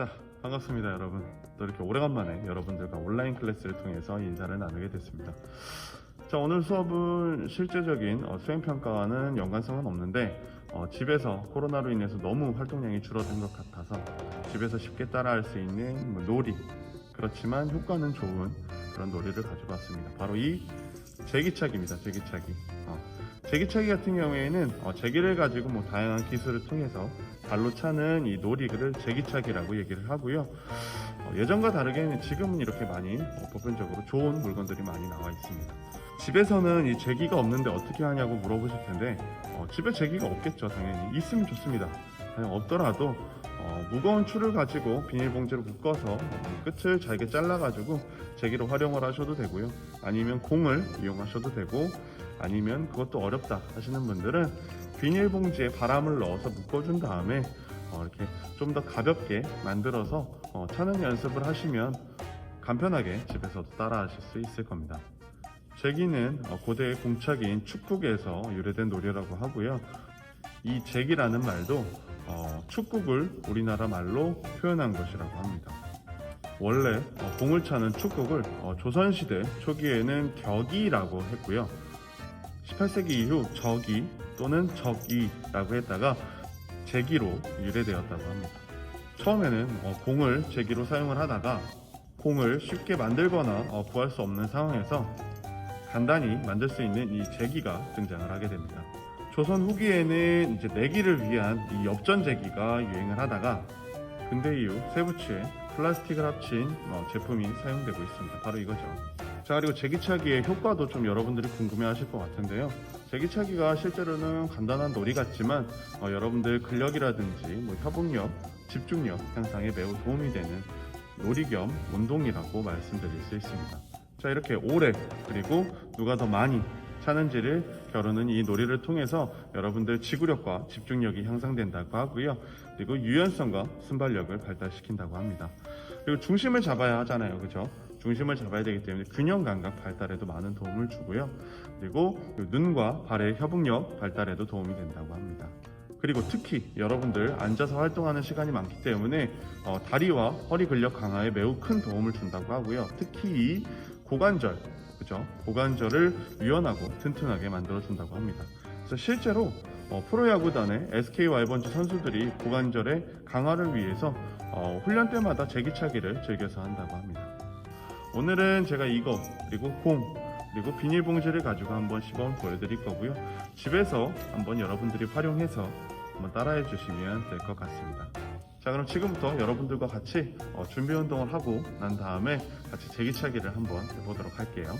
자, 반갑습니다, 여러분. 또 이렇게 오래간만에 여러분들과 온라인 클래스를 통해서 인사를 나누게 됐습니다. 자, 오늘 수업은 실제적인 어, 수행평가와는 연관성은 없는데, 어, 집에서 코로나로 인해서 너무 활동량이 줄어든 것 같아서 집에서 쉽게 따라할 수 있는 뭐 놀이, 그렇지만 효과는 좋은 그런 놀이를 가지고 왔습니다. 바로 이 제기차기입니다, 제기차기. 어, 제기차기 같은 경우에는 어, 제기를 가지고 뭐 다양한 기술을 통해서 발로 차는 이 놀이를 제기차기라고 얘기를 하고요. 어, 예전과 다르게 지금은 이렇게 많이 어, 보편적으로 좋은 물건들이 많이 나와 있습니다. 집에서는 이 제기가 없는데 어떻게 하냐고 물어보실 텐데 어, 집에 제기가 없겠죠 당연히 있으면 좋습니다. 만약 없더라도 어, 무거운 줄을 가지고 비닐봉지로 묶어서 어, 끝을 잘게 잘라가지고 제기로 활용을 하셔도 되고요. 아니면 공을 이용하셔도 되고 아니면 그것도 어렵다 하시는 분들은 비닐봉지에 바람을 넣어서 묶어준 다음에 어, 이렇게 좀 더 가볍게 만들어서 어, 차는 연습을 하시면 간편하게 집에서도 따라 하실 수 있을 겁니다. 제기는 어, 고대의 공착인 축국에서 유래된 놀이라고 하고요. 이 제기라는 말도 어, 축국을 우리나라 말로 표현한 것이라고 합니다. 원래 어, 공을 차는 축국을 어, 조선시대 초기에는 격이라고 했고요. 18세기 이후 적이 또는 적이라고 했다가 제기로 유래되었다고 합니다. 처음에는 어, 공을 제기로 사용을 하다가 공을 쉽게 만들거나 어, 구할 수 없는 상황에서 간단히 만들 수 있는 이 제기가 등장을 하게 됩니다. 조선 후기에는 이제 내기를 위한 이 엽전 제기가 유행을 하다가 근대 이후 세부치에 플라스틱을 합친 어, 제품이 사용되고 있습니다. 바로 이거죠. 자 그리고 제기차기의 효과도 좀 여러분들이 궁금해하실 것 같은데요. 제기차기가 실제로는 간단한 놀이 같지만 어, 여러분들 근력이라든지 뭐 협응력, 집중력 향상에 매우 도움이 되는 놀이 겸 운동이라고 말씀드릴 수 있습니다. 자 이렇게 오래 그리고 누가 더 많이 차는지를 겨루는 이 놀이를 통해서 여러분들 지구력과 집중력이 향상된다고 하고요. 그리고 유연성과 순발력을 발달시킨다고 합니다. 그리고 중심을 잡아야 하잖아요. 그죠? 중심을 잡아야 되기 때문에 균형 감각 발달에도 많은 도움을 주고요. 그리고 눈과 발의 협응력 발달에도 도움이 된다고 합니다. 그리고 특히 여러분들 앉아서 활동하는 시간이 많기 때문에 어, 다리와 허리 근력 강화에 매우 큰 도움을 준다고 하고요. 특히 이 고관절, 그죠? 고관절을 유연하고 튼튼하게 만들어준다고 합니다. 그래서 실제로 어, 프로야구단의 SK 와이번즈 선수들이 고관절의 강화를 위해서 어, 훈련 때마다 제기차기를 즐겨서 한다고 합니다. 오늘은 제가 이거 그리고 공 그리고 비닐봉지를 가지고 한번 시범 보여드릴 거고요. 집에서 한번 여러분들이 활용해서 한번 따라해 주시면 될 것 같습니다. 자 그럼 지금부터 여러분들과 같이 어, 준비 운동을 하고 난 다음에 같이 제기차기를 한번 해보도록 할게요.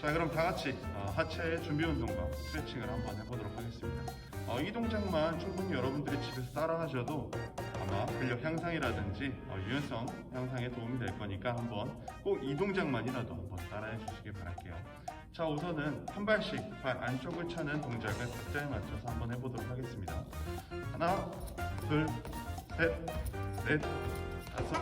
자 그럼 다 같이 어, 하체 준비 운동과 스트레칭을 한번 해보도록 하겠습니다. 어, 이 동작만 충분히 여러분들이 집에서 따라 하셔도 아마 근력 향상이라든지 어, 유연성 향상에 도움이 될 거니까 한번 꼭 이 동작만이라도 한번 따라해 주시길 바랄게요. 자 우선은 한 발씩 발 안쪽을 차는 동작을 박자에 맞춰서 한번 해보도록 하겠습니다. 하나, 둘, 셋, 넷, 다섯,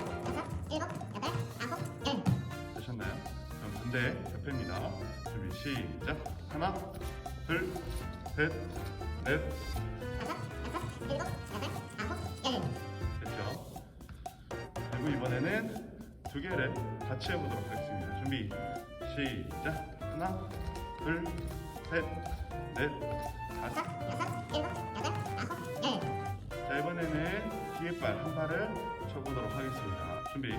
되셨나요? 그럼 반대 옆입니다. 준비 시작. 하나, 둘, 셋, 넷, 됐죠? 두 개를 같이 해보도록 하겠습니다. 준비 시작. 하나, 둘, 셋, 넷, 다섯. 자 이번에는 뒤에 발 한 발을 쳐보도록 하겠습니다. 준비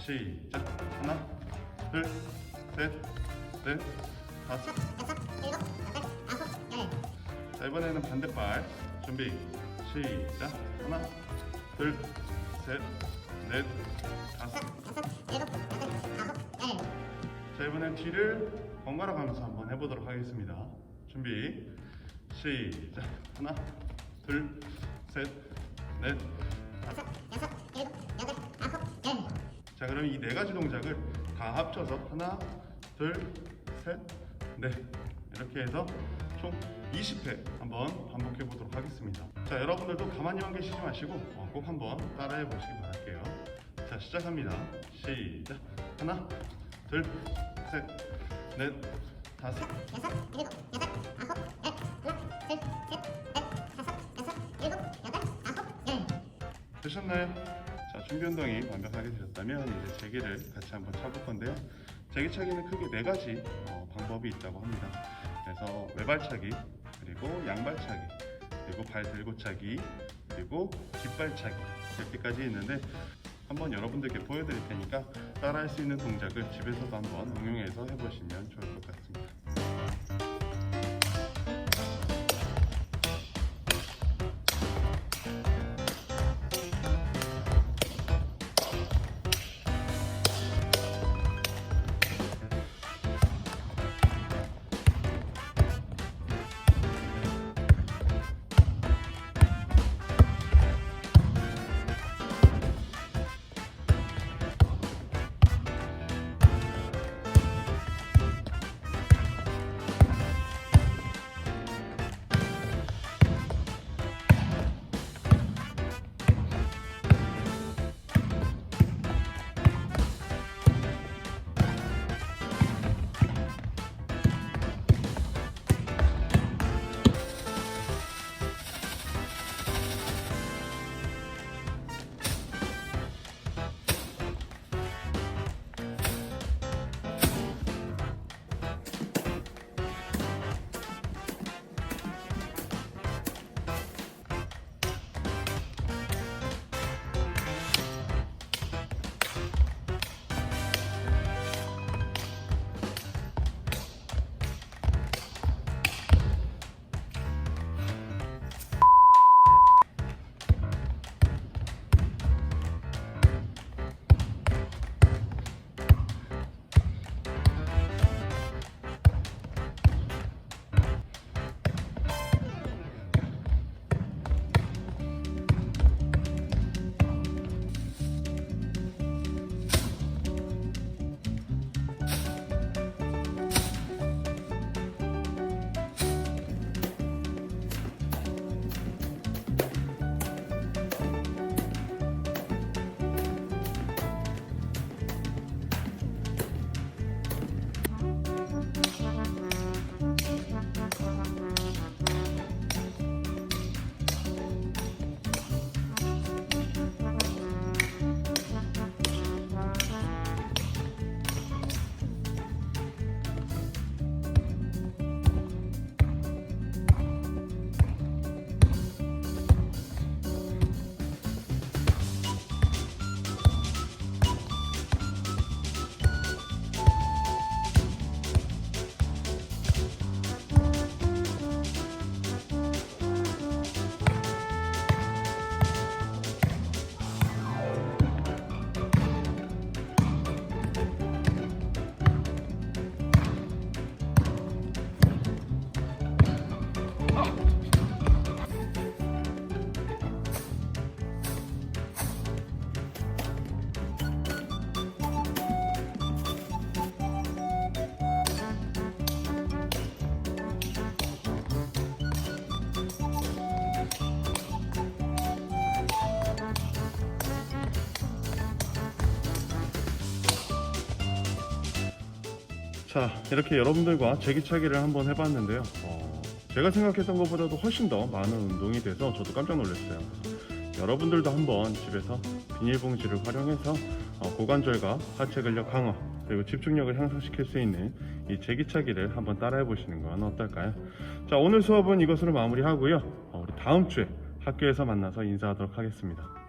시작. 하나, 둘, 셋, 넷, 다섯. 자 이번에는 반대발 준비 시작. 하나, 둘, 셋, 넷, 다섯. 자 이번엔 뒤를 번갈아 가면서 한번 해보도록 하겠습니다. 준비 시작. 하나, 둘, 셋, 넷, 다섯. 자 그럼 이 네 가지 동작을 다 합쳐서 하나, 둘, 셋, 넷 이렇게 해서 총 20회 한번 반복해 보도록 하겠습니다. 자 여러분들도 가만히만 계시지 마시고 어, 꼭 한번 따라해 보시기 바랄게요. 자 시작합니다. 시작. 하나, 둘, 셋, 넷, 다섯. 되셨나요? 자, 준비 운동이 완벽하게 되셨다면 이제 제기를 같이 한번 차볼 건데요. 제기차기는 크게 네 가지 어, 방법이 있다고 합니다. 그래서 외발차기, 그리고 양발차기, 그리고 발 들고 차기, 그리고 뒷발차기 이렇게까지 있는데 한번 여러분들께 보여드릴 테니까 따라할 수 있는 동작을 집에서도 한번 응용해서 해보시면 좋을 것 같습니 자, 이렇게 여러분들과 제기차기를 한번 해봤는데요. 어, 제가 생각했던 것보다도 훨씬 더 많은 운동이 돼서 저도 깜짝 놀랐어요. 여러분들도 한번 집에서 비닐봉지를 활용해서 어, 고관절과 하체 근력 강화 그리고 집중력을 향상시킬 수 있는 이 제기차기를 한번 따라해 보시는 건 어떨까요? 자, 오늘 수업은 이것으로 마무리하고요. 어, 우리 다음 주에 학교에서 만나서 인사하도록 하겠습니다.